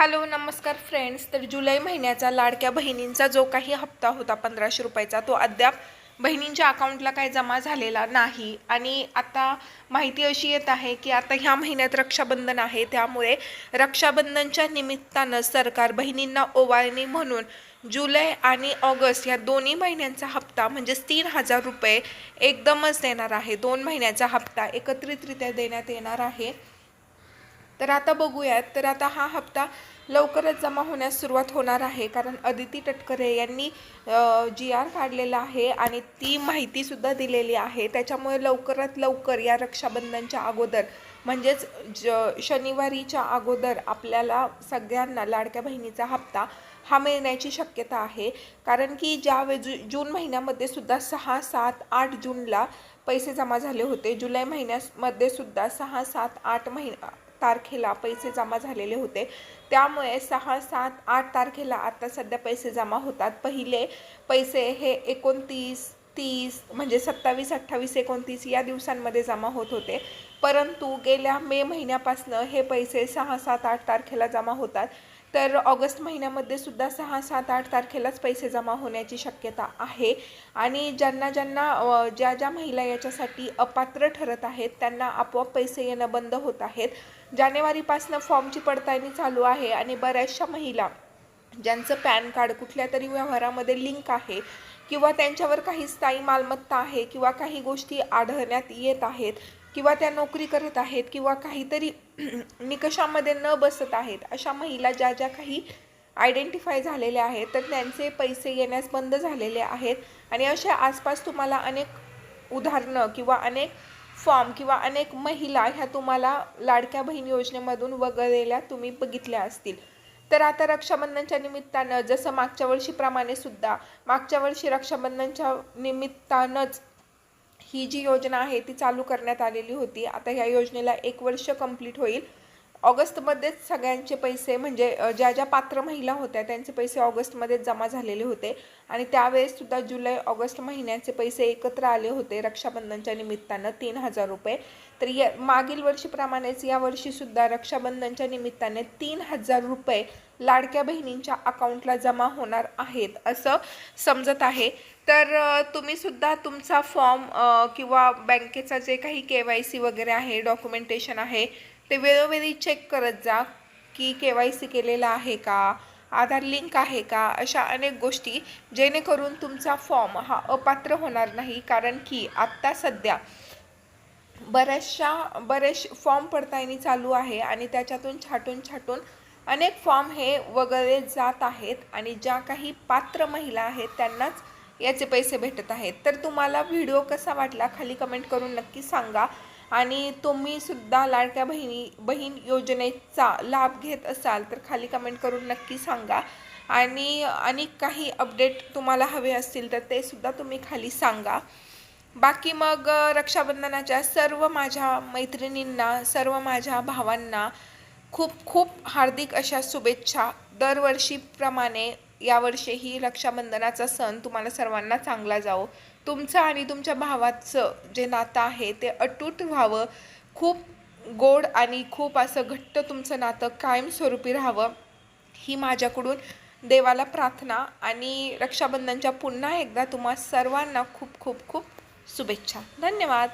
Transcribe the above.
Hello नमस्कार friends. तर जुलै महिन्याचा लाडक्या बहिणींचा जो काही हप्ता होता पंधराशे रुपयाचा तो अद्याप बहिणींच्या अकाउंटला काही जमा झालेला नाही. आणि आता माहिती अशी येत आहे की आता ह्या महिन्यात रक्षाबंधन आहे. त्यामुळे रक्षाबंधनच्या निमित्तानं सरकार बहिणींना ओवाळणी म्हणून जुलै आणि ऑगस्ट या दोन्ही महिन्यांचा हप्ता म्हणजेच तीन हजार रुपये एकदमच देणार आहे. दोन महिन्याचा हप्ता एकत्रितरित्या देण्यात येणार आहे. तर आता बघूयात. तर आता हा हप्ता लवकरच जमा होण्यास सुरुवात होणार आहे. कारण अदिती टटकरे यांनी जी आर काढलेला आहे आणि ती माहितीसुद्धा दिलेली आहे. त्याच्यामुळे लवकरात लवकर या रक्षाबंधनच्या अगोदर म्हणजेच ज शनिवारीच्या अगोदर आपल्याला सगळ्यांना लाडक्या बहिणीचा हप्ता हा मिळण्याची शक्यता आहे. कारण की ज्या वे जु जून महिन्यामध्ये सुद्धा सहा सात आठ जूनला पैसे जमा झाले होते. जुलै महिन्यामध्ये सुद्धा सहा सात आठ महिना तारखेला पैसे जमा झालेले होते. त्यामुळे सहा सात आठ तारखेला आता सध्या पैसे जमा होतात. पहिले पैसे हे एकोणतीस तीस म्हणजे सत्तावीस अठ्ठावीस एकोणतीस या दिवसांमध्ये जमा होत होते. परंतु गेल्या मे महिन्यापासनं हे पैसे सहा सात आठ तारखेला जमा होतात. तर ऑगस्ट महिन्यामध्ये सुद्धा सहा सात आठ तारखेलाच पैसे जमा होण्याची शक्यता आहे. आणि ज्यांना ज्यांना ज्या ज्या महिला याच्यासाठी अपात्र ठरत आहेत त्यांना आपोआप पैसे येणं बंद होत आहेत. जानेवारीपासनं फॉर्मची पडताळणी चालू आहे आणि बऱ्याचशा महिला ज्यांचं पॅन कार्ड कुठल्या तरी व्यवहारामध्ये लिंक आहे किंवा त्यांच्यावर काही स्थायी मालमत्ता आहे किंवा काही गोष्टी आढळण्यात येत आहेत किंवा त्या नोकरी करत आहेत किंवा काहीतरी निकषामध्ये न बसत आहेत अशा महिला ज्या ज्या काही आयडेंटिफाय झालेल्या आहेत तर त्यांचे पैसे येण्यास बंद झालेले आहेत. आणि अशा आसपास तुम्हाला अनेक उदाहरणं किंवा अनेक फॉर्म किंवा अनेक महिला ह्या तुम्हाला लाडक्या बहीण योजनेमधून वगळलेल्या तुम्ही बघितल्या असतील. तर आता रक्षाबंधनच्या निमित्तानं जसं मागच्या वर्षीप्रमाणे सुद्धा मागच्या वर्षी रक्षाबंधनच्या निमित्तानंच ही जी योजना आहे ती चालू करण्यात आलेली होती. आता ह्या योजनेला एक वर्ष कंप्लीट होईल. ऑगस्टमध्येच सगळ्यांचे पैसे म्हणजे ज्या ज्या पात्र महिला होत्या त्यांचे पैसे ऑगस्टमध्येच जमा झालेले होते. आणि त्यावेळेससुद्धा जुलै ऑगस्ट महिन्याचे पैसे एकत्र आले होते रक्षाबंधनच्या निमित्तानं तीन हजार रुपये. तर या मागील वर्षीप्रमाणेच या वर्षीसुद्धा रक्षाबंधनच्या निमित्ताने तीन हजार रुपये लाडक्या बहिणींच्या अकाउंटला जमा होणार आहेत असं समजत आहे. तर तुम्हीसुद्धा तुम्ही सुद्धा तुमचा फॉर्म किंवा बँकेचा जे काही के वाय सी वगैरे आहे डॉक्युमेंटेशन आहे ते वेळोवेळी चेक करत जा की के वाय सी केलेला आहे का आधार लिंक आहे का अशा अनेक गोष्टी जेणेकरून तुमचा फॉर्म हा अपात्र होणार नाही. कारण की आत्ता सध्या बऱ्याचशा बरेच फॉर्म पडताळणी चालू आहे आणि त्याच्यातून छाटून छाटून अनेक फॉर्म हे वगळले जात आहेत आणि ज्या काही पात्र महिला आहेत त्यांनाच याचे पैसे भेटत आहेत. तर तुम्हाला व्हिडिओ कसा वाटला खाली कमेंट करून नक्की सांगा. आणि तुम्ही सुद्धा लाडक्या बहिणी बहीण योजनेचा लाभ घेत असाल तर खाली कमेंट करून नक्की सांगा. आणि आणि काही अपडेट तुम्हाला हवे असतील तर ते सुद्धा तुम्ही खाली सांगा. बाकी मग रक्षाबंधनाच्या सर्व माझ्या मैत्रिणींना सर्व माझ्या भावांना खूप खूप हार्दिक अशा शुभेच्छा. दरवर्षीप्रमाणे यावर्षीही रक्षाबंधनाचा सण तुम्हाला सर्वांना चांगला जावो. तुमचं आणि तुमच्या भावाचं जे नातं आहे ते अटूट व्हावं. खूप गोड आणि खूप असं घट्ट तुमचं नातं कायमस्वरूपी राहावं. ही माझ्याकडून देवाला प्रार्थना आणि रक्षाबंधनच्या पुन्हा एकदा तुम्हा सर्वांना खूप खूप खूप शुभेच्छा. धन्यवाद.